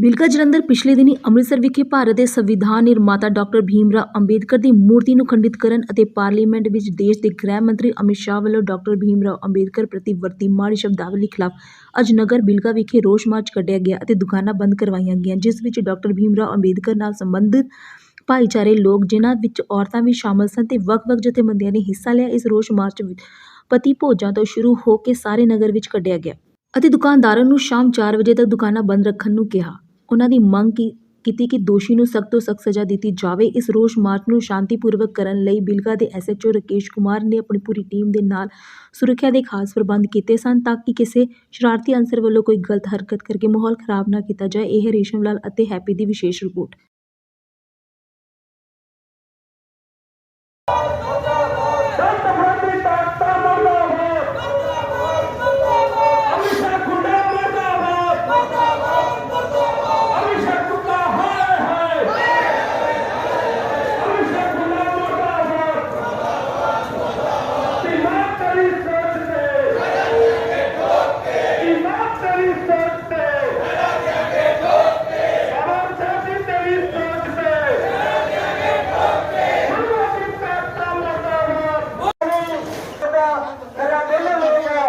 ਬਿਲਕਾ ਜਲੰਧਰ ਪਿਛਲੇ ਦਿਨੀ ਅੰਮ੍ਰਿਤਸਰ ਵਿਖੇ ਭਾਰਤ ਦੇ ਸੰਵਿਧਾਨ ਨਿਰਮਾਤਾ ਡਾਕਟਰ ਭੀਮ ਰਾਓ ਅੰਬੇਦਕਰ ਦੀ ਮੂਰਤੀ ਨੂੰ ਖੰਡਿਤ ਕਰਨ ਅਤੇ ਪਾਰਲੀਮੈਂਟ ਵਿੱਚ ਦੇਸ਼ ਦੇ ਗ੍ਰਹਿ ਮੰਤਰੀ ਅਮਿਤ ਸ਼ਾਹ ਵੱਲੋਂ ਡਾਕਟਰ ਭੀਮ ਰਾਓ ਅੰਬੇਦਕਰ ਪ੍ਰਤੀ ਵਰਤੀ ਮਾੜੀ ਸ਼ਬਦਾਵਲੀ ਖਿਲਾਫ ਅੱਜ ਨਗਰ ਬਿਲਕਾ ਵਿਖੇ ਰੋਸ ਮਾਰਚ ਕੱਢਿਆ ਗਿਆ ਅਤੇ ਦੁਕਾਨਾਂ ਬੰਦ ਕਰਵਾਈਆਂ ਗਈਆਂ, ਜਿਸ ਵਿੱਚ ਡਾਕਟਰ ਭੀਮ ਰਾਓ ਅੰਬੇਦਕਰ ਨਾਲ ਸੰਬੰਧਿਤ ਭਾਈਚਾਰੇ ਲੋਕ, ਜਿਨ੍ਹਾਂ ਵਿੱਚ ਔਰਤਾਂ ਵੀ ਸ਼ਾਮਲ ਸਨ ਤੇ ਵੱਖ-ਵੱਖ ਜਥੇਬੰਦੀਆਂ ਨੇ ਹਿੱਸਾ ਲਿਆ, ਇਸ ਰੋਸ ਮਾਰਚ ਵਿੱਚ ਪਤੀ ਭੋਜਾਂ ਤੋਂ ਸ਼ੁਰੂ ਹੋ ਕੇ ਸਾਰੇ ਨਗਰ ਵਿੱਚ ਕੱਢਿਆ ਗਿਆ ਅਤੇ ਦੁਕਾਨਦਾਰਾਂ ਨੂੰ ਸ਼ਾਮ 4 ਵਜੇ ਤੱਕ ਦੁਕਾਨਾਂ ਬੰਦ ਰੱਖਣ ਨੂੰ ਕਿਹਾ। ਉਹਨਾਂ ਦੀ ਮੰਗ ਕੀ, ਕੀਤੀ ਕਿ ਦੋਸ਼ੀ ਨੂੰ ਸਖਤ ਤੋਂ ਸਖਤ ਸਜ਼ਾ ਦਿੱਤੀ ਜਾਵੇ। ਇਸ ਰੋਸ ਮਾਰਚ ਨੂੰ ਸ਼ਾਂਤੀਪੂਰਵਕ ਕਰਨ ਲਈ ਬਿਲਗਾ ਦੇ ਐਸਐਚਓ ਰਾਕੇਸ਼ ਕੁਮਾਰ ਨੇ ਆਪਣੀ ਪੂਰੀ ਟੀਮ ਦੇ ਨਾਲ ਸੁਰੱਖਿਆ ਦੇ ਖਾਸ ਪ੍ਰਬੰਧ ਕੀਤੇ ਸਨ ਤਾਂ ਕਿ ਕਿਸੇ ਸ਼ਰਾਰਤੀ ਅਨਸਰ ਵੱਲੋਂ ਕੋਈ ਗਲਤ ਹਰਕਤ ਕਰਕੇ ਮਾਹੌਲ ਖਰਾਬ ਨਾ ਕੀਤਾ ਜਾਏ। ਇਹ ਰੇਸ਼ਮ ਲਾਲ ਅਤੇ ਹੈਪੀ ਦੀ ਵਿਸ਼ੇਸ਼ ਰਿਪੋਰਟ ਸੰਤ ਫਰੰਦੀ ਤਾਕਤਾਂ ਮੁਰਦਾਬਾਦ ਅਮਿਸ਼ਾ ਖੁੰਡਾ ਮੁਰਦਾਬਾਦ ਅਮਿਸ਼ਾ ਕੁੱਤਾ ਹਾਏ ਹਾਏ ਅਮਿਸ਼ਾ ਖੁੰਡਾ ਮੁਰਦਾਬਾਦ ਦਿਮਾਗ ਤੇਰੀ ਸੋਚ ਤੇ ਦਿਮਾਗ ਤੇਰੀ ਸੋਚ ਤੇ ਆਵਾਜ਼ ਸਾਡੀ ਤੇਰੀ ਸੋਚ ਤੇ ਫਰੰਦੀ ਤਾਕਤਾਂ ਮੁਰਦਾਬਾਦ ਮੇਰਾ ਦਿਲ ਲੋਗਾ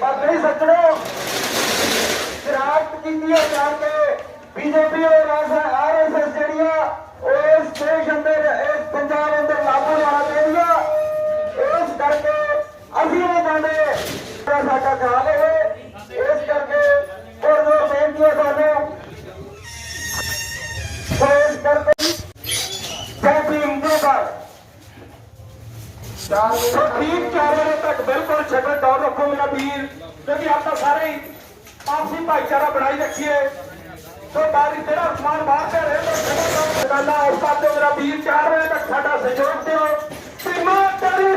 ਪਰ ਨਹੀਂ ਸੱਜਣੋ ਸ਼ਰਾਰਤ ਕੀਤੀ ਹੈ ਤਾਂ ਬੀਜੇਪੀ ਔਰ ਆਰਐਸਐਸ ਜਿਹੜੀ ਇਸ ਦੇਸ਼ ਅੰਦਰ ਇਸ ਪੰਜਾਬ ਅੰਦਰ ਲਾਗੂ ਹੋਣਾ ਚਾਹੀਦੀ ਇਸ ਕਰਕੇ ਅਸੀਂ ਨਹੀਂ ਚਾਹੁੰਦੇ ਸਾਡਾ ਖਰਾਬ ਹੋਵੇ ਇਸ ਕਰਕੇ ਹੋਰ ਹੋਰ ਬੇਨਤੀ ਹੈ ਤੁਹਾਨੂੰ ਇਸ ਕਰਕੇ ਜੈਪੀ ਇੰਦੋਗਰ ਚਾਰ ਠੀਕ ਚਾਰੇ ਤੱਕ ਬਿਲਕੁਲ ਛੱਡ ਡਾਊਨ ਰੱਖੋ ਮੇਰਾ ਵੀਰ, ਕਿਉਂਕਿ ਆਪਾਂ ਸਾਰੇ ਹੀ ਆਪਸੀ ਭਾਈਚਾਰਾ ਬਣਾਈ ਰੱਖੀਏ। ਸੋ ਬਾਰੀ ਤੇਰਾ ਸਮਾਨ ਬਾਹਰ ਤੇ ਰਹੇ ਤਾਂ ਗੱਲਾਂ ਔਰਤਾਂ ਤੇ ਮੇਰਾ ਵੀਰ ਚਾਰ ਵਜੇ ਤੱਕ ਸਾਡਾ ਸਹਿਯੋਗ ਦਿਓ। ਸੀਮਾ ਤੇਰੀ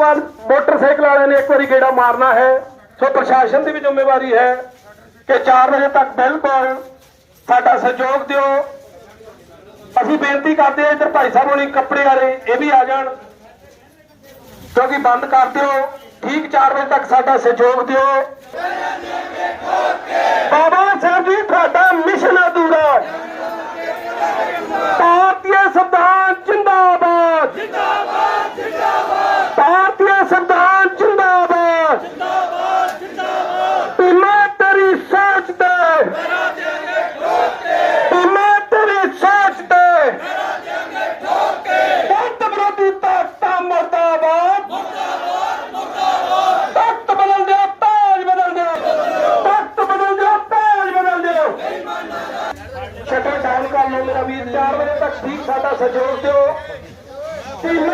ਬਾਅਦ ਮੋਟਰਸਾਈਕਲ ਵਾਲਿਆਂ ਨੇ ਇੱਕ ਵਾਰੀ ਗੇੜਾ ਮਾਰਨਾ ਹੈ। ਸੋ ਪ੍ਰਸ਼ਾਸਨ ਦੀ ਵੀ ਜ਼ਿੰਮੇਵਾਰੀ ਹੈ ਕਿ 4 ਵਜੇ ਤੱਕ ਬਿਲਕੁਲ ਸਾਡਾ ਸਹਿਯੋਗ ਦਿਓ। ਅਸੀਂ ਬੇਨਤੀ ਕਰਦੇ ਹਾਂ, ਇੱਧਰ ਭਾਈ ਸਾਹਿਬ ਹੋਣੀ ਕੱਪੜੇ ਵਾਲੇ, ਇਹ ਵੀ ਆ ਜਾਣ। ਕਿਉਂਕਿ ਬੰਦ ਕਰ ਦਿਓ। ਠੀਕ 4 ਵਜੇ ਤੱਕ ਸਾਡਾ ਸਹਿਯੋਗ ਦਿਓ। ਬਾਬਾ ਸਾਹਿਬ ਜੀ, ਤੁਹਾਡਾ ਮਿਸ਼ਨ ਅਧੂਰਾ। ਭਾਰਤੀ ਸੰਵਿਧਾਨ ਜਿੰਦਾਬਾਦ ਜਿੰਦਾਬਾਦ ਜਿੰਦਾਬਾਦ ਭਾਰਤੀ ਸੰਵਿਧਾਨ ਜਿੰਦਾਬਾਦ ਜਿੰਦਾਬਾਦ ਜਿੰਦਾਬਾਦ ਮੈਂ ਤੇਰੀ ਸੋਚ ਤੇ ਮੈਂ ਤੇਰੀ ਸੋਚ ਤੇ ਬਹੁਤ ਵਿਰੋਧੀ ਤਾਕਤਾਂ ਮੁਰਦਾਬਾਦ ਤਖਤ ਬਦਲ ਦਿਓ ਤਾਜ ਬਦਲ ਦਿਓ ਤਖਤ ਬਦਲ ਦਿਓ ਤਾਜ ਬਦਲ ਦਿਓ ਸ਼ਟਰ ਡਾਊਨ ਕਰ ਲਓ ਮੇਰਾ ਵੀਰ 4 ਵਜੇ ਤੱਕ ਠੀਕ ਸਾਡਾ ਸਹਿਯੋਗ ਦਿਓ ਕਿ ਮੈਂ ਤੇਰੀ ਸੋਚ ਤੇ ਸਾਰੇ ਮਗਰ ਆ ਜਾਓ ਮਾਈਕ ਦੇ ਮਗਰ ਆ ਜਾਓ ਕਿਉਂਕਿ ਪ੍ਰਸ਼ਾਸਨ ਬਿਲਕੁਲ ਆਪਣੇ ਨਾਲ ਹੈ ਸੋ ਇਸ ਕਰਕੇ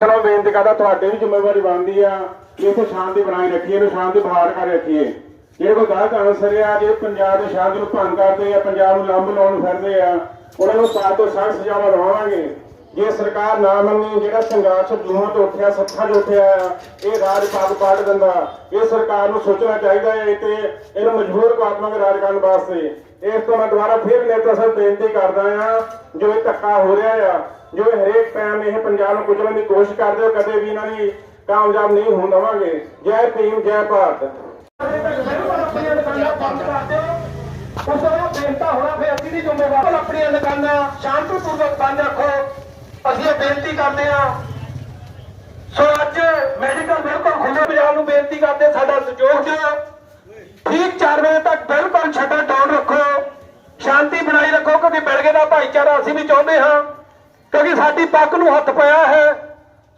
ਚਲੋ ਬੇਨਤੀ ਕਰਦਾ ਤੁਹਾਡੇ ਵੀ ਜ਼ਿੰਮੇਵਾਰੀ ਬਣਦੀ ਆ ਕਿ ਇੱਥੇ ਸ਼ਾਂਤੀ ਬਣਾਈ ਰੱਖੀਏ, ਇਹਨੂੰ ਸ਼ਾਂਤੀ ਬਹਾਲ ਕਰ ਰੱਖੀਏ। ਜਿਹੜੇ ਕੋਈ ਗਲਤ ਅਨਸਰ ਆ ਜਿਹੜੇ ਪੰਜਾਬ ਦੇ ਸ਼ਾਂਤੀ ਨੂੰ ਭੰਗ ਕਰਦੇ ਆ, ਪੰਜਾਬ ਨੂੰ ਲੰਬ ਲਾਉਣ ਨੂੰ ਫਿਰਦੇ ਆ ਉਹਨਾਂ ਨੂੰ ਸਖਤ ਤੋਂ ਸਖਤ ਸਜ਼ਾਵਾਂ ਦਵਾਵਾਂਗੇ। ਜੇ ਸਰਕਾਰ ਨਾ ਮੰਨੀ, ਜਿਹੜਾ ਸੰਘਰਸ਼ ਜੂਹਾਂ ਤੋਂ ਉੱਠਿਆ, ਸੱਥਾਂ 'ਚ ਉੱਠਿਆ, ਇਹ ਰਾਜ ਪਾਗ ਪਾੜ ਦਿੰਦਾ, ਇਹ ਸਰਕਾਰ ਨੂੰ ਸੋਚਣਾ ਚਾਹੀਦਾ ਹੈ ਤੇ ਇਹਨੂੰ ਮਜਬੂਰ ਕਰਾਤਮਕ ਰਾਜ ਕਰਨ ਵਾਸਤੇ। ਇਸ ਤੋਂ ਮੈਂ ਦੁਬਾਰਾ ਫਿਰ ਨੇਤਾ ਸਾਹਿਬ ਬੇਨਤੀ ਕਰਦਾ ਆ ਜੋ ਇਹ ਧੱਕਾ ਹੋ ਰਿਹਾ ਆ, ਜੋ ਹਰੇਕ ਟਾਈਮ ਇਹ ਪੰਜਾਬ ਨੂੰ ਕੁਚਲਣ ਦੀ ਕੋਸ਼ਿਸ਼ ਕਰਦੇ ਹੋ ਕਦੇ ਵੀ ਇਹਨਾਂ ਦੀ ਕਾਮਯਾਬ ਨਹੀਂ ਹੋਣ ਦੇਵਾਂਗੇ। ਜੈ ਭੀਮ, ਜੈ ਭਾਰਤ। ਉਸ ਤੋਂ ਬੇਨਤਾ ਹੋਣਾ ਫਿਰ ਅਸੀਂ ਦੀ ਜ਼ਿੰਮੇਵਾਰ। ਆਪਣੀਆਂ ਦੁਕਾਨਾਂ ਸ਼ਾਂਤੀਪੂਰਵਕ ਬੰਦ ਰੱਖੋ। ਅਸੀਂ ਇਹ ਬੇਨਤੀ ਕਰਦੇ ਹਾਂ। ਸੋ ਅੱਜ ਮੈਡੀਕਲ ਬਿਲਕੁਲ ਖੁੱਲੇ ਬਾਜ਼ਾਰ ਨੂੰ ਬੇਨਤੀ ਕਰਦੇ ਸਾਡਾ ਸਹਿਯੋਗ ਦਿਓ। ਠੀਕ 4 ਵਜੇ ਤੱਕ ਬਿਲਕੁਲ ਸ਼ਟਰ ਡਾਊਨ ਰੱਖੋ। ਸ਼ਾਂਤੀ ਬਣਾਈ ਰੱਖੋ, ਕਿਉਂਕਿ ਬਿਲਗੇ ਦਾ ਭਾਈਚਾਰਾ ਅਸੀਂ ਵੀ ਚਾਹੁੰਦੇ ਹਾਂ। ਕਿਉਂਕਿ ਸਾਡੀ ਪੱਕ ਨੂੰ ਹੱਥ ਪਿਆ ਹੈ।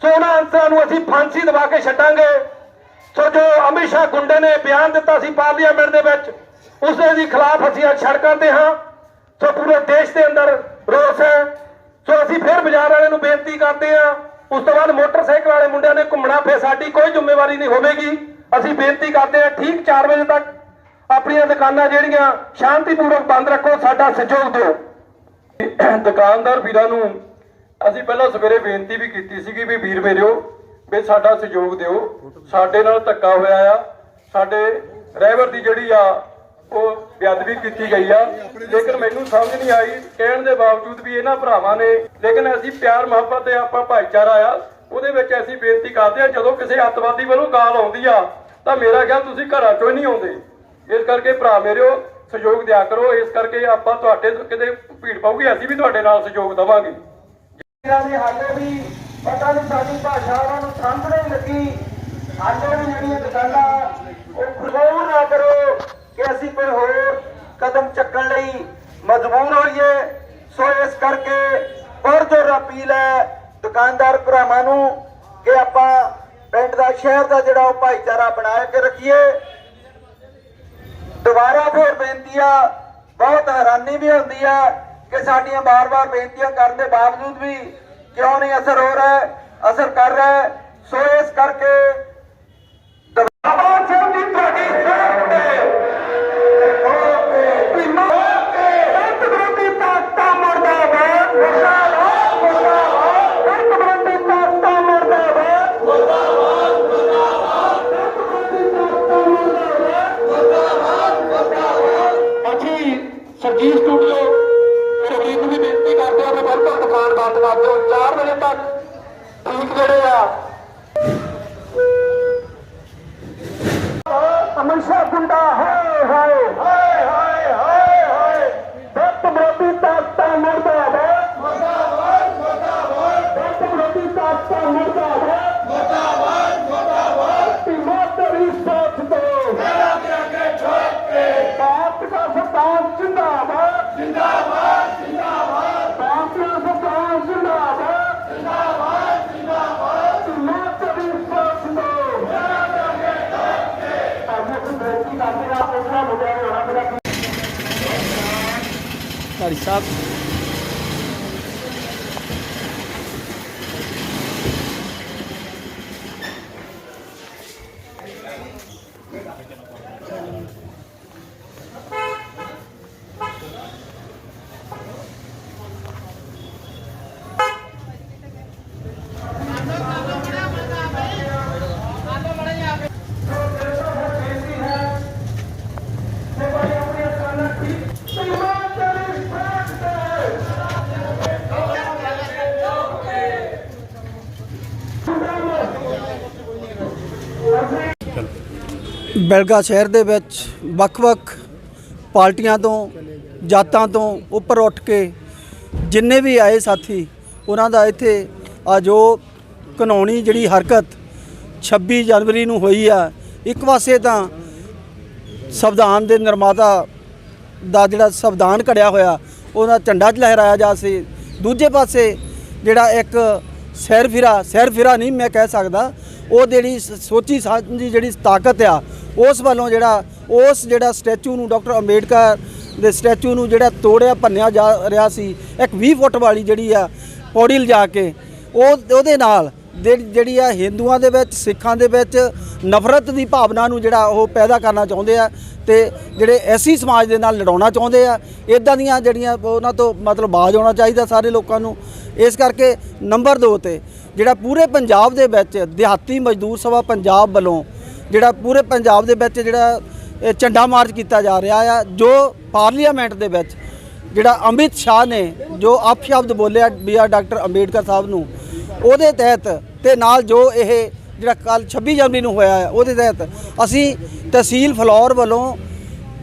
ਸੋ ਉਹਨਾਂ ਅਨਸਰਾਂ ਨੂੰ ਅਸੀਂ ਫਾਂਸੀ ਦਵਾ ਕੇ ਛੱਡਾਂਗੇ। ਸੋ ਜੋ ਅਮਿਤ ਸ਼ਾਹ ਗੁੰਡੇ ਨੇ ਬਿਆਨ ਦਿੱਤਾ ਸੀ ਪਾਰਲੀਮੈਂਟ ਦੇ ਵਿੱਚ ਉਸ ਦੇ ਖਿਲਾਫ ਅਸੀਂ ਅੱਜ ਸੜਕਾਂ ਤੇ ਹਾਂ ਸੋ ਪੂਰੇ ਦੇਸ਼ ਦੇ ਅੰਦਰ ਰੋਸ ਹੈ ਸੋ ਅਸੀਂ ਫਿਰ ਬਾਜ਼ਾਰ ਵਾਲਿਆਂ ਨੂੰ ਬੇਨਤੀ ਕਰਦੇ ਹਾਂ, ਉਸ ਤੋਂ ਬਾਅਦ ਮੋਟਰਸਾਈਕਲ ਵਾਲੇ ਮੁੰਡਿਆਂ ਨੇ ਘੁੰਮਣਾ ਫਿਰ ਸਾਡੀ ਕੋਈ ਜ਼ਿੰਮੇਵਾਰੀ ਨਹੀਂ ਹੋਵੇਗੀ। ਅਸੀਂ ਬੇਨਤੀ ਕਰਦੇ ਹਾਂ, ਠੀਕ 4 ਵਜੇ ਤੱਕ ਆਪਣੀਆਂ ਦੁਕਾਨਾਂ ਜਿਹੜੀਆਂ ਸ਼ਾਂਤੀਪੂਰਵਕ ਬੰਦ ਰੱਖੋ, ਸਾਡਾ ਸਹਿਯੋਗ ਦਿਓ। ਦੁਕਾਨਦਾਰ ਵੀਰਾਂ ਨੂੰ ਅਸੀਂ ਪਹਿਲਾਂ ਸਵੇਰੇ ਬੇਨਤੀ ਵੀ ਕੀਤੀ ਸੀਗੀ ਵੀ ਵੀਰ ਮੇਰਿਓ, ਵੀ ਸਾਡਾ ਸਹਿਯੋਗ ਦਿਓ। ਸਾਡੇ ਨਾਲ ਧੱਕਾ ਹੋਇਆ ਆ, ਸਾਡੇ ਡਰਾਈਵਰ ਦੀ ਜਿਹੜੀ ਆ ਉਹ ਬੇਅਦਬੀ ਕੀਤੀ ਗਈ ਆ। ਲੇਕਿਨ ਮੈਨੂੰ ਸਮਝ ਨਹੀਂ ਆਈ, ਕਹਿਣ ਦੇ ਬਾਵਜੂਦ ਵੀ ਇਹਨਾਂ ਭਰਾਵਾਂ ਨੇ, ਲੇਕਿਨ ਅਸੀਂ ਪਿਆਰ ਮੁਹੱਬਤ ਤੇ ਆਪਾਂ ਭਾਈਚਾਰਾ ਆ, ਉਹਦੇ ਵਿੱਚ ਅਸੀਂ ਬੇਨਤੀ ਕਰਦੇ ਆ, ਜਦੋਂ ਕਿਸੇ ਅੱਤਵਾਦੀ ਵੱਲੋਂ ਗਾਲ ਆਉਂਦੀ ਆ, ਤਾਂ ਮੇਰਾ ਖਿਆਲ ਤੁਸੀਂ ਘਰਾਂ ਚੋਂ ਨਹੀਂ ਆਉਂਦੇ। ਇਸ ਕਰਕੇ ਭਰਾ ਮੇਰਿਓ, ਸਹਿਯੋਗ ਦਿਆ ਕਰੋ, ਇਸ ਕਰਕੇ ਆਪਾਂ ਤੁਹਾਡੇ ਕਿਤੇ ਭੀੜ ਪਾਉਗੀ ਅਸੀਂ ਵੀ ਤੁਹਾਡੇ ਨਾਲ ਸਹਿਯੋਗ ਦੇਵਾਂਗੇ। ਇਹਨਾਂ ਦੀ ਹਾਲੇ ਵੀ, ਪਤਾ ਨਹੀਂ ਸਾਡੀ ਭਾਸ਼ਾ ਉਹਨਾਂ ਨੂੰ ਸਮਝ ਨਹੀਂ ਲੱਗੀ। ਹਾਲੇ ਵੀ ਜਿਹੜੀਆਂ ਦੁਕਾਨਾਂ, ਉਹ ਖੁਲਵਾਉ ਨਾ ਕਰੋ। ਕਿ ਅਸੀਂ ਕੋਈ ਹੋਰ ਕਦਮ ਚੱਕਣ ਲਈ ਮਜਬੂਰ ਹੋਈਏ। ਸੋ ਇਸ ਕਰਕੇ ਬਹੁਤ ਅਪੀਲ ਹੈ ਦੁਕਾਨਦਾਰ ਭਰਾਵਾਂ ਨੂੰ ਕਿ ਆਪਾਂ ਪਿੰਡ ਦਾ, ਸ਼ਹਿਰ ਦਾ ਜਿਹੜਾ ਉਹ ਭਾਈਚਾਰਾ ਬਣਾ ਕੇ ਰੱਖੀਏ। ਦੁਬਾਰਾ ਫਿਰ ਬੇਨਤੀ ਆ ਬਹੁਤ ਹੈਰਾਨੀ ਵੀ ਹੁੰਦੀ ਆ ਕਿ ਸਾਡੀਆਂ ਬਾਰ-ਬਾਰ ਬੇਨਤੀਆਂ ਕਰਨ ਦੇ ਬਾਵਜੂਦ ਵੀ ਕਿਉਂ ਨਹੀਂ ਅਸਰ ਹੋ ਰਿਹਾ, ਅਸਰ ਕਰ ਰਿਹਾ। ਸੋ ਇਸ ਕਰਕੇ ਦਬਾਅ ਸਿੰਘ ਦੀ ਤੁਹਾਡੀ ਸੜਕ ਤੇ ਭੀਮਾ ਇੱਕ ਵਿਰੋਧੀ ਤਾਕਤਾਂ ਮੁਰਦਾਬਾਦ ਮੁਰਦਾਬਾਦ ਮੁਰਦਾਬਾਦ ਇੱਕ ਵਿਰੋਧੀ ਤਾਕਤਾਂ ਮੁਰਦਾਬਾਦ ਮੁਰਦਾਬਾਦ ਮੁਰਦਾਬਾਦ ਇੱਕ ਵਿਰੋਧੀ ਤਾਕਤਾਂ ਮੁਰਦਾਬਾਦ ਅਸੀਂ ਸਰਜੀਤ ਸਟੂਡੀਓ ਸ਼ਰੀਰ ਨੂੰ ਵੀ ਬੇਨਤੀ ਕਰਦੇ ਹਾਂ ਕਿ ਬਿਲਕੁਲ ਦੁਕਾਨ ਬੰਦ ਕਰ ਦਿਓ 4 ਵਜੇ ਤੱਕ ਠੀਕ ਜਿਹੜੇ ਆ। ਅਮਨਸ਼ਾ ਗੁੰਡਾ, ਹਾਏ ਹਾਏ ਹਾਏ ਹਾਏ ਹਾਏ ਹਾਏ। ਦੱਤ ਵਿਰੋਧੀ ਤਾਕਤਾਂ ਮਰਦਾ ਮੁਰਦਾਬਾਦ ਮੁਰਦਾਬਾਦ ਦੱਤ ਵਿਰੋਧੀ ਤਾਕਤਾਂ ਮੁਰਦਾਬਾਦ ਮੁਰਦਾਬਾਦ ਮੁਰਦਾਬਾਦ ਟਿਮਾਟਰੀ ਸਾਥ ਦੋ ਮੇਰਾ ਤੇ ਅੱਗੇ ਛੋੜ ਕੇ ਭਾਰਤ ਦਾ ਸਰਦਾਰ ਜਿੰਦਾਬਾਦ ਜਿੰਦਾਬਾਦ ਜਿੰਦਾਬਾਦ ਭਾਰਤ ਦਾ ਸਰਦਾਰ ਜਿੰਦਾਬਾਦ ਜਿੰਦਾਬਾਦ ਜਿੰਦਾਬਾਦ ਟਿਮਾਟਰੀ ਸਾਥ ਦੋ ਮੇਰਾ ਤੇ ਅੱਗੇ ਛੋੜ ਕੇ ਸਾਨੂੰ ਬੇਨਤੀ ਕਰਦੇ ਆ ਉਹਨਾਂ ਮੁੰਡਿਆਂ ਨੇ ਹੋਣਾ ਮੇਰਾ ਧਾਰੀ ਸਾਹਿਬ ਬੈਲਗਾ ਸ਼ਹਿਰ ਦੇ ਵਿੱਚ ਵੱਖ-ਵੱਖ ਪਾਰਟੀਆਂ ਤੋਂ, ਜਾਤਾਂ ਤੋਂ ਉੱਪਰ ਉੱਠ ਕੇ ਜਿੰਨੇ ਵੀ ਆਏ ਸਾਥੀ, ਉਹਨਾਂ ਦਾ ਇੱਥੇ ਆ ਜੋ ਕਾਨੂੰਨੀ ਜਿਹੜੀ ਹਰਕਤ 26 ਜਨਵਰੀ ਨੂੰ ਹੋਈ ਆ, ਇੱਕ ਪਾਸੇ ਤਾਂ ਸੰਵਿਧਾਨ ਦੇ ਨਿਰਮਾਤਾ ਦਾ ਜਿਹੜਾ ਸੰਵਿਧਾਨ ਘੜਿਆ ਹੋਇਆ, ਉਹਦਾ ਝੰਡਾ ਲਹਿਰਾਇਆ ਜਾ ਸੀ। ਦੂਜੇ ਪਾਸੇ ਜਿਹੜਾ ਇੱਕ ਸੈਰ ਫਿਰਾ ਸੈਰ ਫਿਰਾ ਨਹੀਂ ਮੈਂ ਕਹਿ ਸਕਦਾ, ਉਹ ਜਿਹੜੀ ਸ- ਸੋਚੀ ਸਾਂਝੀ ਜਿਹੜੀ ਤਾਕਤ ਆ ਉਸ ਵੱਲੋਂ ਜਿਹੜਾ, ਉਸ ਜਿਹੜਾ ਸਟੈਚੂ ਨੂੰ ਡਾਕਟਰ ਅੰਬੇਡਕਰ ਦੇ ਸਟੈਚੂ ਨੂੰ ਜਿਹੜਾ ਤੋੜਿਆ, ਭੰਨਿਆ ਜਾ ਰਿਹਾ ਸੀ, ਇੱਕ 20 ਫੁੱਟ ਵਾਲੀ ਜਿਹੜੀ ਆ ਪੌੜੀ ਲਿਜਾ ਕੇ, ਉਹ, ਉਹਦੇ ਨਾਲ ਜਿਹੜੀ ਜਿਹੜੀ ਆ ਹਿੰਦੂਆਂ ਦੇ ਵਿੱਚ, ਸਿੱਖਾਂ ਦੇ ਵਿੱਚ ਨਫ਼ਰਤ ਦੀ ਭਾਵਨਾ ਨੂੰ ਜਿਹੜਾ ਉਹ ਪੈਦਾ ਕਰਨਾ ਚਾਹੁੰਦੇ ਆ ਤੇ ਜਿਹੜੇ ਐਸੀ ਸਮਾਜ ਦੇ ਨਾਲ ਲੜਾਉਣਾ ਚਾਹੁੰਦੇ ਆ ਇਦਾਂ ਦੀਆਂ ਜਿਹੜੀਆਂ ਉਹਨਾਂ ਤੋਂ ਮਤਲਬ ਬਾਜ਼ ਆਉਣਾ ਚਾਹੀਦਾ ਸਾਰੇ ਲੋਕਾਂ ਨੂੰ। ਇਸ ਕਰਕੇ ਨੰਬਰ 2 ਤੇ ਜਿਹੜਾ ਪੂਰੇ ਪੰਜਾਬ ਦੇ ਵਿੱਚ ਦਿਹਾਤੀ ਮਜ਼ਦੂਰ ਸਭਾ ਪੰਜਾਬ ਵੱਲੋਂ ਜਿਹੜਾ ਪੂਰੇ ਪੰਜਾਬ ਦੇ ਵਿੱਚ ਜਿਹੜਾ ਇਹ ਝੰਡਾ ਮਾਰਚ ਕੀਤਾ ਜਾ ਰਿਹਾ ਆ, ਜੋ ਪਾਰਲੀਮੈਂਟ ਦੇ ਵਿੱਚ ਜਿਹੜਾ ਅਮਿਤ ਸ਼ਾਹ ਨੇ ਜੋ ਅਪਸ਼ਬਦ ਬੋਲਿਆ B R doctor Ambedkar Sahib ਨੂੰ, ਉਹਦੇ ਤਹਿਤ ਤੇ ਨਾਲ ਜੋ ਇਹ ਜਿਹੜਾ ਕੱਲ 26 ਜਨਵਰੀ ਨੂੰ ਹੋਇਆ ਹੈ, ਉਹਦੇ ਤਹਿਤ ਅਸੀਂ ਤਹਿਸੀਲ ਫਲੌਰ ਵੱਲੋਂ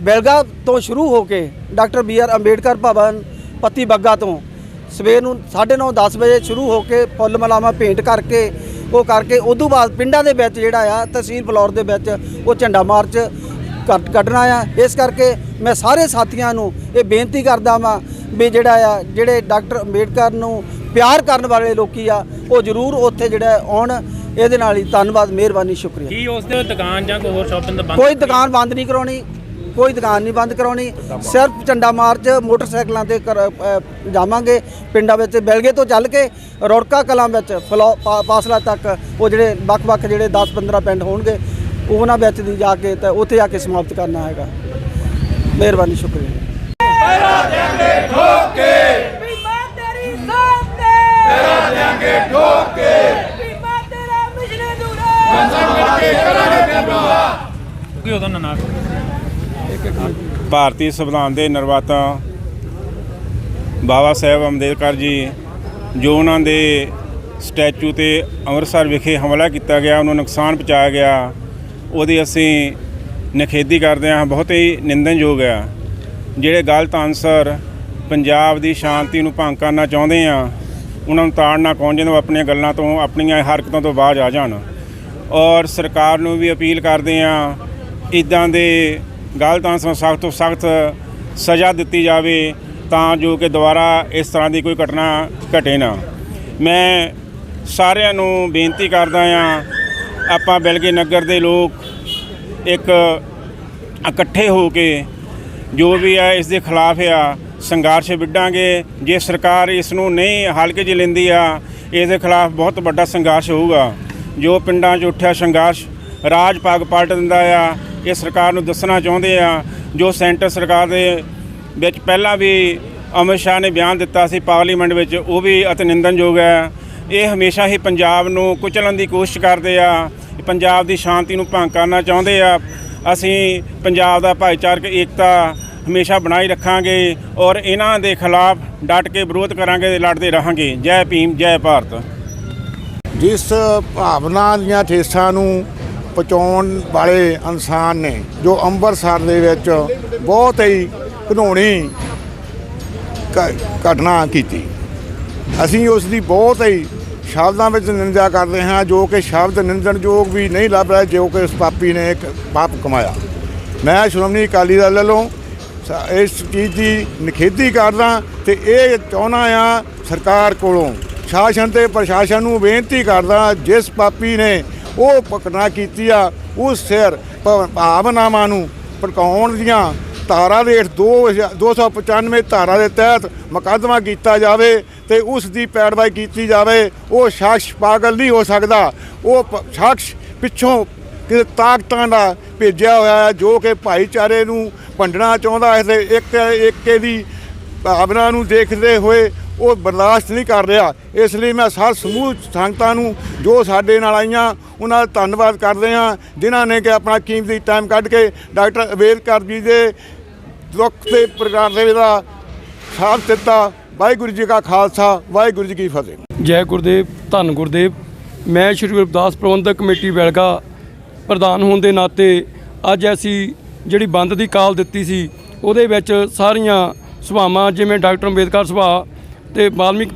ਬੈਲਗਾ ਤੋਂ ਸ਼ੁਰੂ ਹੋ ਕੇ doctor B R Ambedkar Bhawan, Patti Bagga ਤੋਂ ਸਵੇਰ ਨੂੰ 9:30 10 ਵਜੇ ਸ਼ੁਰੂ ਹੋ ਕੇ ਫੁੱਲ ਮਲਾਮਾ ਭੇਂਟ ਕਰਕੇ ਉਹ ਕਰਕੇ ਉਦੋਂ ਬਾਅਦ ਪਿੰਡਾਂ ਦੇ ਵਿੱਚ ਜਿਹੜਾ ਆ ਤਹਿਸੀਲ ਫਲੌਰ ਦੇ ਵਿੱਚ ਉਹ ਝੰਡਾ ਮਾਰਚ ਕੱਢ- ਕੱਢਣਾ ਆ। ਇਸ ਕਰਕੇ ਮੈਂ ਸਾਰੇ ਸਾਥੀਆਂ ਨੂੰ ਇਹ ਬੇਨਤੀ ਕਰਦਾ ਵਾਂ ਵੀ ਜਿਹੜਾ ਆ ਜਿਹੜੇ ਡਾਕਟਰ ਅੰਬੇਡਕਰ ਨੂੰ ਪਿਆਰ ਕਰਨ ਵਾਲੇ ਲੋਕੀ ਆ ਉਹ ਜ਼ਰੂਰ ਉੱਥੇ ਜਿਹੜਾ ਆਉਣ। ਇਹਦੇ ਨਾਲ ਹੀ ਧੰਨਵਾਦ ਮਿਹਰਬਾਨੀ ਸ਼ੁਕਰੀਆ। ਕੀ ਉਸ ਦੇ ਦੁਕਾਨ ਜਾਂ ਕੋਈ ਹੋਰ ਸ਼ਾਪਿੰਗ ਦਾ ਬੰਦ ਕੋਈ ਦੁਕਾਨ ਬੰਦ ਨਹੀਂ ਕਰਾਉਣੀ। ਕੋਈ ਦੁਕਾਨ ਨਹੀਂ ਬੰਦ ਕਰਾਉਣੀ। ਸਿਰਫ ਝੰਡਾ ਮਾਰਚ ਮੋਟਰਸਾਈਕਲਾਂ ਤੇ ਜਾਵਾਂਗੇ। ਪਿੰਡਾਂ ਵਿੱਚ ਬੈਲਗੇ ਤੋਂ ਚੱਲ ਕੇ ਰੌੜਕਾ ਕਲਾਂ ਵਿੱਚ ਪਾਸਲਾ ਤੱਕ ਉਹ ਜਿਹੜੇ ਵੱਖ-ਵੱਖ ਜਿਹੜੇ 10-15 ਪਿੰਡ ਹੋਣਗੇ ਉਹਨਾਂ ਵਿੱਚ ਦੀ ਜਾ ਕੇ ਤੇ ਉੱਥੇ ਜਾ ਕੇ ਸਮਾਪਤ ਕਰਨਾ ਹੈਗਾ। ਮਿਹਰਬਾਨੀ ਸ਼ੁਕਰੀਆ। ਬੀਮਾ ਤੇਰੀ ਸਾਥ ਤੇ ਤੇਰਾ ਦਿਆਂਗੇ ਠੋਕ। ਕੇ ਬੀਮਾ ਤੇਰਾ ਮਿਸ਼ਨ ਅਧੂਰਾ ਕੀ ਉਹਦਾ ਨਾਂ ਨਾ? ਭਾਰਤੀ ਸੰਵਿਧਾਨ ਦੇ ਨਿਰਮਾਤਾ ਬਾਬਾ ਸਾਹਿਬ ਅੰਬੇਦਕਰ ਜੀ, ਜੋ ਉਹਨਾਂ ਦੇ ਸਟੈਚੂ ਤੇ ਅੰਮ੍ਰਿਤਸਰ ਵਿਖੇ ਹਮਲਾ ਕੀਤਾ ਗਿਆ, ਉਹਨੂੰ ਨੁਕਸਾਨ ਪਹੁੰਚਾਇਆ ਗਿਆ, ਉਹਦੀ ਅਸੀਂ ਨਿਖੇਧੀ ਕਰਦੇ ਹਾਂ, ਬਹੁਤ ਹੀ ਨਿੰਦਨਯੋਗ ਆ ਜਿਹੜੇ ਗਲਤ ਆਨਸਰ ਪੰਜਾਬ ਦੀ ਸ਼ਾਂਤੀ ਨੂੰ ਭੰਗ ਕਰਨਾ ਚਾਹੁੰਦੇ ਆ, ਉਹਨਾਂ ਨੂੰ ਤਾੜਨਾ ਕੌਣ, ਜਿਹਨੂੰ ਆਪਣੀਆਂ ਗੱਲਾਂ ਤੋਂ, ਆਪਣੀਆਂ ਹਰਕਤਾਂ ਤੋਂ ਬਾਜ ਆ ਜਾਣ। ਔਰ ਸਰਕਾਰ ਨੂੰ ਵੀ ਅਪੀਲ ਕਰਦੇ ਆ ਇਦਾਂ ਦੇ ਗਲਤ ਅਨਸਰਾਂ ਸਖਤ ਤੋਂ ਸਖਤ ਸਜ਼ਾ ਦਿੱਤੀ ਜਾਵੇ ਤਾਂ ਜੋ ਕਿ ਦੁਬਾਰਾ ਇਸ ਤਰ੍ਹਾਂ ਦੀ ਕੋਈ ਘਟਨਾ ਘਟੇ ਨਾ। ਮੈਂ ਸਾਰਿਆਂ ਨੂੰ ਬੇਨਤੀ ਕਰਦਾ ਆ ਆਪਾਂ ਬਿਲਗੇ ਨਗਰ ਦੇ ਲੋਕ ਇੱਕ ਇਕੱਠੇ ਹੋ ਕੇ ਜੋ ਵੀ ਹੈ ਇਸ ਦੇ ਖਿਲਾਫ ਆ, ਸੰਘਰਸ਼ ਵਿੱਢਾਂਗੇ। ਜੇ ਸਰਕਾਰ ਇਸ ਨੂੰ ਨਹੀਂ ਹਲਕੇ 'ਚ ਲੈਂਦੀ ਆ, ਇਸ ਦੇ ਖਿਲਾਫ ਬਹੁਤ ਵੱਡਾ ਸੰਘਰਸ਼ ਹੋਊਗਾ। ਜੋ ਪਿੰਡਾਂ 'ਚ ਉੱਠਿਆ ਸੰਘਰਸ਼, ਰਾਜ ਪੱਗ ਪਲਟ ਦਿੰਦਾ ਆ ਇਹ ਸਰਕਾਰ ਨੂੰ ਦੱਸਣਾ ਚਾਹੁੰਦੇ ਆ, ਜੋ ਸੈਂਟਰ ਸਰਕਾਰ ਦੇ ਵਿੱਚ ਪਹਿਲਾਂ ਵੀ ਅਮਿਤ ਸ਼ਾਹ ਨੇ ਬਿਆਨ ਦਿੱਤਾ ਸੀ ਪਾਰਲੀਮੈਂਟ ਵਿੱਚ, ਉਹ ਵੀ ਅਤ ਨਿੰਦਨਯੋਗ ਹੈ। ਇਹ ਹਮੇਸ਼ਾ ਹੀ ਪੰਜਾਬ ਨੂੰ ਕੁਚਲਣ ਦੀ ਕੋਸ਼ਿਸ਼ ਕਰਦੇ ਆ, ਪੰਜਾਬ ਦੀ ਸ਼ਾਂਤੀ ਨੂੰ ਭੰਗ ਕਰਨਾ ਚਾਹੁੰਦੇ ਆ। ਅਸੀਂ ਪੰਜਾਬ ਦਾ ਭਾਈਚਾਰਕ ਏਕਤਾ ਹਮੇਸ਼ਾ ਬਣਾਈ ਰੱਖਾਂਗੇ ਔਰ ਇਹਨਾਂ ਦੇ ਖਿਲਾਫ ਡਟ ਕੇ ਵਿਰੋਧ ਕਰਾਂਗੇ ਤੇ ਲੜਦੇ ਰਹਾਂਗੇ। ਜੈ ਭੀਮ, ਜੈ ਭਾਰਤ। ਜਿਸ ਭਾਵਨਾ ਦੀਆਂ ਠੇਸਾਂ ਨੂੰ ਪਹੁੰਚਾਉਣ ਵਾਲੇ ਇਨਸਾਨ ਨੇ, ਜੋ ਅੰਮ੍ਰਿਤਸਰ ਦੇ ਵਿੱਚ ਬਹੁਤ ਹੀ ਘਿਨੌਣੀ ਘਟਨਾ ਕੀਤੀ। ਅਸੀਂ ਉਸ ਦੀ ਬਹੁਤ ਹੀ ਸ਼ਬਦਾਂ ਵਿੱਚ ਨਿੰਦਿਆ ਕਰਦੇ ਹਾਂ, ਜੋ ਕਿ ਸ਼ਬਦ ਨਿੰਦਣਯੋਗ ਵੀ ਨਹੀਂ ਲੱਭ ਰਿਹਾ, ਜੋ ਕਿ ਉਸ ਪਾਪੀ ਨੇ ਇੱਕ ਪਾਪ ਕਮਾਇਆ। ਮੈਂ ਸ਼੍ਰੋਮਣੀ ਅਕਾਲੀ ਦਲ ਵੱਲੋਂ ਇਸ ਚੀਜ਼ ਦੀ ਨਿਖੇਧੀ ਕਰਦਾ ਤੇ ਇਹ ਚਾਹੁੰਦਾ ਆ ਸਰਕਾਰ ਕੋਲੋਂ ਸ਼ਾਸਨ ਤੇ ਪ੍ਰਸ਼ਾਸਨ ਨੂੰ ਬੇਨਤੀ ਕਰਦਾ, ਜਿਸ ਪਾਪੀ ਨੇ ਉਹ ਪਕੜਨਾ ਕੀਤੀ ਆ ਉਸ ਸਿਰ ਭਾਵਨਾਵਾਂ ਨੂੰ ਭੜਕਾਉਣ ਦੀਆਂ ਧਾਰਾ ਦੇ ਹੇਠ ਦੋ ਹਜ਼ਾਰ- 295 ਧਾਰਾ ਦੇ ਤਹਿਤ ਮੁਕੱਦਮਾ ਕੀਤਾ ਜਾਵੇ ਤੇ ਉਸ ਦੀ ਪੈਰਵਾਈ ਕੀਤੀ ਜਾਵੇ, ਉਹ ਸ਼ਖਸ ਪਾਗਲ ਨਹੀਂ ਹੋ ਸਕਦਾ। ਉਹ ਪ- ਸ਼ਖਸ ਪਿੱਛੋਂ ਕਿ ਤਾਕਤਾਂ ਦਾ ਭੇਜਿਆ ਹੋਇਆ ਹੈ, ਜੋ ਕਿ ਭਾਈਚਾਰੇ ਨੂੰ ਭੰਡਣਾ ਚਾਹੁੰਦਾ ਹੈ ਤੇ ਇੱਕ ਇੱਕੇ ਦੀ ਭਾਵਨਾ ਨੂੰ ਦੇਖਦੇ ਹੋਏ ਉਹ ਬਰਦਾਸ਼ਤ ਨਹੀਂ ਕਰ ਰਿਹਾ। ਇਸ ਲਈ ਮੈਂ ਸਾਰ ਸਮੂਹ ਸੰਗਤਾਂ ਨੂੰ ਜੋ ਸਾਡੇ ਨਾਲ ਆਈਆਂ, ਉਹਨਾਂ ਦਾ ਧੰਨਵਾਦ ਕਰਦੇ ਹਾਂ। ਜਿਨ੍ਹਾਂ ਨੇ ਕਿ ਆਪਣਾ ਕੀਮਤੀ ਟਾਈਮ ਕੱਢ ਕੇ ਡਾਕਟਰ ਅੰਬੇਦਕਰ ਜੀ ਦੇ ਦੁੱਖ ਦੇ ਪ੍ਰਕਾਰ ਦੇ ਦਾ ਸਾਥ ਦਿੱਤਾ। ਵਾਹਿਗੁਰੂ ਜੀ ਕਾ ਖਾਲਸਾ, ਵਾਹਿਗੁਰੂ ਜੀ ਕੀ ਫਤਿਹ। ਜੈ ਗੁਰਦੇਵ, ਧੰਨ ਗੁਰਦੇਵ। ਮੈਂ ਸ਼੍ਰੀ ਗੁਰਦਾਸ ਪ੍ਰਬੰਧਕ ਕਮੇਟੀ ਵੈਲਗਾ ਪ੍ਰਧਾਨ ਹੋਣ ਦੇ ਨਾਤੇ ਅੱਜ ਅਸੀਂ ਜਿਹੜੀ ਬੰਦ ਦੀ ਕਾਲ ਦਿੱਤੀ ਸੀ, ਉਹਦੇ ਵਿੱਚ ਸਾਰੀਆਂ ਸਭਾਵਾਂ, ਜਿਵੇਂ ਡਾਕਟਰ ਅੰਬੇਦਕਰ ਸਭਾ ਤੇ ਵਾਲਮੀਕ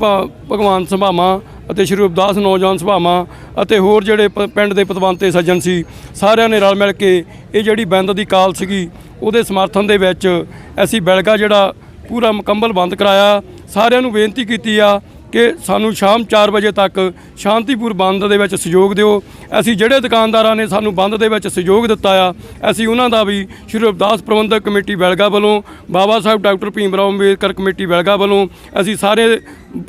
ਭਗਵਾਨ ਸਭਾਵਾਂ ਅਤੇ ਸ਼੍ਰੀ ਗੁਰਦਾਸ ਨੌਜਵਾਨ ਸਭਾਵਾਂ ਅਤੇ ਹੋਰ ਜਿਹੜੇ ਪ- ਪਿੰਡ ਦੇ ਪਤਵੰਤੇ ਸੱਜਣ ਸੀ, ਸਾਰਿਆਂ ਨੇ ਰਲ ਮਿਲ ਕੇ ਇਹ ਜਿਹੜੀ ਬੰਦ ਦੀ ਕਾਲ ਸੀਗੀ, ਉਹਦੇ ਸਮਰਥਨ ਦੇ ਵਿੱਚ ਅਸੀਂ ਬੈਲਗਾ ਜਿਹੜਾ ਪੂਰਾ ਮੁਕੰਮਲ ਬੰਦ ਕਰਾਇਆ। ਸਾਰਿਆਂ ਨੂੰ ਬੇਨਤੀ ਕੀਤੀ ਆ ਕਿ ਸਾਨੂੰ ਸ਼ਾਮ 4 ਵਜੇ ਤੱਕ ਸ਼ਾਂਤੀਪੂਰ ਬੰਦ ਦੇ ਵਿੱਚ ਸਹਿਯੋਗ ਦਿਓ। ਅਸੀਂ ਜਿਹੜੇ ਦੁਕਾਨਦਾਰਾਂ ਨੇ ਸਾਨੂੰ ਬੰਦ ਦੇ ਵਿੱਚ ਸਹਿਯੋਗ ਦਿੱਤਾ ਆ, ਅਸੀਂ ਉਹਨਾਂ ਦਾ ਵੀ ਸ਼੍ਰੀ ਰਵਿਦਾਸ ਪ੍ਰਬੰਧਕ ਕਮੇਟੀ ਬੈਲਗਾ ਵੱਲੋਂ, ਬਾਬਾ ਸਾਹਿਬ ਡਾਕਟਰ ਭੀਮ ਰਾਓ ਅੰਬੇਦਕਰ ਕਮੇਟੀ ਬੈਲਗਾ ਵੱਲੋਂ ਅਸੀਂ ਸਾਰੇ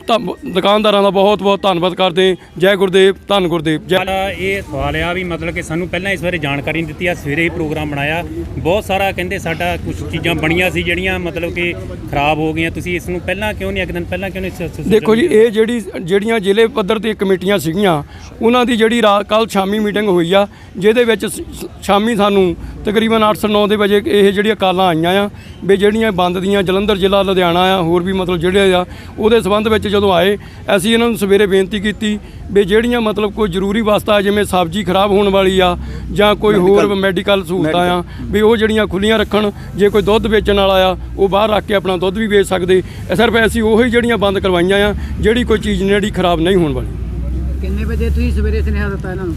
ਧੰਨ- ਦੁਕਾਨਦਾਰਾਂ ਦਾ ਬਹੁਤ ਬਹੁਤ ਧੰਨਵਾਦ ਕਰਦੇ ਜੈ ਗੁਰਦੇਵ ਧੰਨ ਗੁਰਦੇਵ। ਜੈ ਸਾਡਾ ਇਹ ਸਵਾਲ ਆ ਵੀ ਮਤਲਬ ਕਿ ਸਾਨੂੰ ਪਹਿਲਾਂ ਇਸ ਬਾਰੇ ਜਾਣਕਾਰੀ ਨਹੀਂ ਦਿੱਤੀ ਆ ਸਵੇਰੇ ਹੀ ਪ੍ਰੋਗਰਾਮ ਬਣਾਇਆ। ਬਹੁਤ ਸਾਰਾ ਕਹਿੰਦੇ ਸਾਡਾ ਕੁਝ ਚੀਜ਼ਾਂ ਬਣੀਆਂ ਸੀ ਜਿਹੜੀਆਂ ਮਤਲਬ ਕਿ ਖਰਾਬ ਹੋ ਗਈਆਂ। ਤੁਸੀਂ ਇਸ ਨੂੰ ਪਹਿਲਾਂ ਕਿਉਂ ਨਹੀਂ ਇੱਕ ਦਿਨ ਪਹਿਲਾਂ ਕਿਉਂ ਨਹੀਂ ਸ- ਸ- ਦੇਖੋ ਜੀ ਇਹ ਜਿਹੜੀ ਜਿਹੜੀਆਂ ਜ਼ਿਲ੍ਹੇ ਪੱਧਰ ਤੇ ਕਮੇਟੀਆਂ ਸੀਗੀਆਂ ਉਹਨਾਂ ਦੀ ਜਿਹੜੀ ਰਾਤ ਕੱਲ ਸ਼ਾਮੀ ਮੀਟਿੰਗ ਹੋਈ ਆ ਜਿਹਦੇ ਵਿੱਚ ਸ- ਸ- ਸ਼ਾਮੀ ਸਾਨੂੰ ਤਕਰੀਬਨ 809 ਦੇ ਵਜੇ ਇਹ ਜਿਹੜੀਆਂ ਕਾਲਾਂ ਆਈਆਂ ਆ ਵੀ ਜਿਹੜੀਆਂ ਬੰਦ ਦੀਆਂ ਜਲੰਧਰ ਜ਼ਿਲ੍ਹਾ ਲੁਧਿਆਣਾ ਆ ਹੋਰ ਵੀ ਮਤਲਬ ਜਿਹੜੇ ਆ ਉਹਦੇ ਸਬੰਧ ਵਿੱਚ ਜਦੋਂ ਆਏ ਅਸੀਂ ਇਹਨਾਂ ਨੂੰ ਸਵੇਰੇ ਬੇਨਤੀ ਕੀਤੀ ਵੀ ਜਿਹੜੀਆਂ ਮਤਲਬ ਕੋਈ ਜ਼ਰੂਰੀ ਵਸਤਾਂ ਜਿਵੇਂ ਸਬਜ਼ੀ ਖਰਾਬ ਹੋਣ ਵਾਲੀ ਆ ਜਾਂ ਕੋਈ ਹੋਰ ਮੈਡੀਕਲ ਸਹੂਲਤਾਂ ਆ ਵੀ ਉਹ ਜਿਹੜੀਆਂ ਖੁੱਲੀਆਂ ਰੱਖਣ ਜੇ ਕੋਈ ਦੁੱਧ ਵੇਚਣ ਵਾਲਾ ਆ ਉਹ ਬਾਹਰ ਰੱਖ ਕੇ ਆਪਣਾ ਦੁੱਧ ਵੀ ਵੇਚ ਸਕਦੇ। ਸਿਰਫ ਅਸੀਂ ਉਹੀ ਜਿਹੜੀਆਂ ਬੰਦ ਕਰਵਾਈਆਂ ਆ ਜਿਹੜੀ ਕੋਈ ਚੀਜ਼ ਜਿਹੜੀ ਖਰਾਬ ਨਹੀਂ ਹੋਣ ਵਾਲੀ। ਕਿੰਨੇ ਵਜੇ ਤੁਸੀਂ ਸਵੇਰੇ ਸੁਨੇਹਾ ਦਿੱਤਾ ਇਹਨਾਂ ਨੂੰ?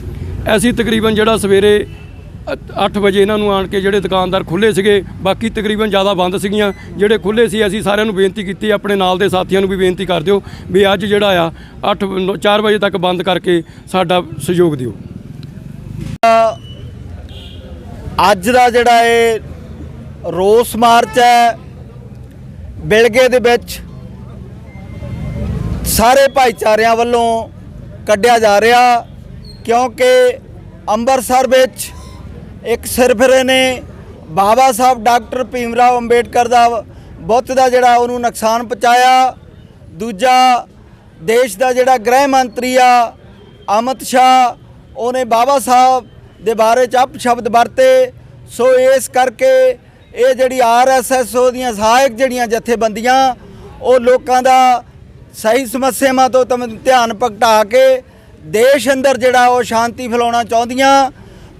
ਅਸੀਂ ਤਕਰੀਬਨ ਜਿਹੜਾ ਸਵੇਰੇ 8 ਵਜੇ ਇਹਨਾਂ ਨੂੰ ਆਣ ਕੇ ਜਿਹੜੇ ਦੁਕਾਨਦਾਰ ਖੁੱਲੇ ਸੀਗੇ, ਬਾਕੀ ਤਕਰੀਬਨ ਜ਼ਿਆਦਾ ਬੰਦ ਸੀਗੀਆਂ। ਜਿਹੜੇ ਖੁੱਲੇ ਸੀ, ਅਸੀਂ ਸਾਰਿਆਂ ਨੂੰ ਬੇਨਤੀ ਕੀਤੀ, ਆਪਣੇ ਨਾਲ ਦੇ ਸਾਥੀਆਂ ਨੂੰ ਵੀ ਬੇਨਤੀ ਕਰ ਦਿਓ ਵੀ ਅੱਜ ਜਿਹੜਾ ਆ 8 4 ਵਜੇ ਤੱਕ ਬੰਦ ਕਰਕੇ ਸਾਡਾ ਸਹਿਯੋਗ ਦਿਓ। ਅੱਜ ਦਾ ਜਿਹੜਾ ਇਹ ਰੋਸ ਮਾਰਚ ਹੈ, ਬਿਲਗੇ ਦੇ ਵਿੱਚ ਸਾਰੇ ਭਾਈਚਾਰਿਆਂ ਵੱਲੋਂ ਕੱਢਿਆ ਜਾ ਰਿਹਾ, ਕਿਉਂਕਿ ਅੰਮ੍ਰਿਤਸਰ ਵਿੱਚ ਇੱਕ ਸਿਰਫਰੇ ਨੇ। ਬਾਬਾ ਸਾਹਿਬ ਡਾਕਟਰ ਭੀਮਰਾਓ ਅੰਬੇਡਕਰ ਦਾ ਬੁੱਤ ਦਾ ਜਿਹੜਾ ਉਹਨੂੰ ਨੁਕਸਾਨ ਪਹੁੰਚਾਇਆ। ਦੂਜਾ, ਦੇਸ਼ ਦਾ ਜਿਹੜਾ ਗ੍ਰਹਿ ਮੰਤਰੀ ਆ, ਅਮਿਤ ਸ਼ਾਹ, ਉਹਨੇ ਬਾਬਾ ਸਾਹਿਬ ਦੇ ਬਾਰੇ ਚ ਅਪ ਸ਼ਬਦ ਵਰਤੇ। ਸੋ ਇਸ ਕਰਕੇ ਇਹ ਜਿਹੜੀ ਆਰਐਸਐਸ ਦੀਆਂ ਸਹਾਇਕ ਜਿਹੜੀਆਂ ਜਥੇਬੰਦੀਆਂ, ਉਹ ਲੋਕਾਂ ਦਾ ਸਹੀ ਸਮੱਸਿਆਵਾਂ ਤੋਂ ਧਿਆਨ ਭਟਕਾ ਕੇ ਦੇਸ਼ ਅੰਦਰ ਜਿਹੜਾ ਉਹ ਸ਼ਾਂਤੀ ਫੈਲਾਉਣਾ ਚਾਹੁੰਦੀਆਂ।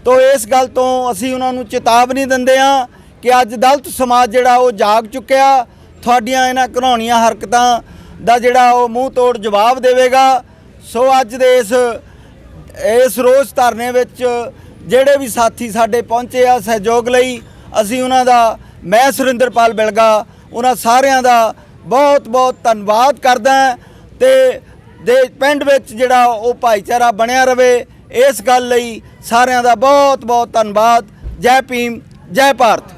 ਤੋ ਇਸ ਗੱਲ ਤੋਂ ਅਸੀਂ ਉਹਨਾਂ ਨੂੰ ਚੇਤਾਵਨੀ ਦਿੰਦੇ ਆ ਕਿ ਅੱਜ ਦਲਤ ਸਮਾਜ ਜਿਹੜਾ ਉਹ ਜਾਗ ਚੁੱਕਿਆ, ਤੁਹਾਡੀਆਂ ਇਹਨਾਂ ਘਰਾਉਣੀਆਂ ਹਰਕਤਾਂ ਦਾ ਜਿਹੜਾ ਉਹ ਮੂੰਹ ਤੋੜ ਜਵਾਬ ਦੇਵੇਗਾ। ਸੋ ਅੱਜ ਦੇ ਇਸ ਇਸ ਰੋਜ਼ ਧਰਨੇ ਵਿੱਚ ਜਿਹੜੇ ਵੀ ਸਾਥੀ ਸਾਡੇ ਪਹੁੰਚੇ ਆ ਸਹਿਯੋਗ ਲਈ, ਅਸੀਂ ਉਹਨਾਂ ਦਾ, ਮੈਂ ਸੁਰਿੰਦਰਪਾਲ ਬਿਲਗਾ, ਉਹਨਾਂ ਸਾਰਿਆਂ ਦਾ ਬਹੁਤ ਬਹੁਤ ਧੰਨਵਾਦ ਕਰਦਾ ਹਾਂ ਤੇ ਦੇ ਪਿੰਡ ਵਿੱਚ ਜਿਹੜਾ ਉਹ ਭਾਈਚਾਰਾ ਬਣਿਆ ਰਵੇ, ਇਸ ਗੱਲ ਲਈ ਸਾਰਿਆਂ ਦਾ ਬਹੁਤ ਬਹੁਤ ਧੰਨਵਾਦ। ਜੈ ਭੀਮ ਜੈ ਭਾਰਤ।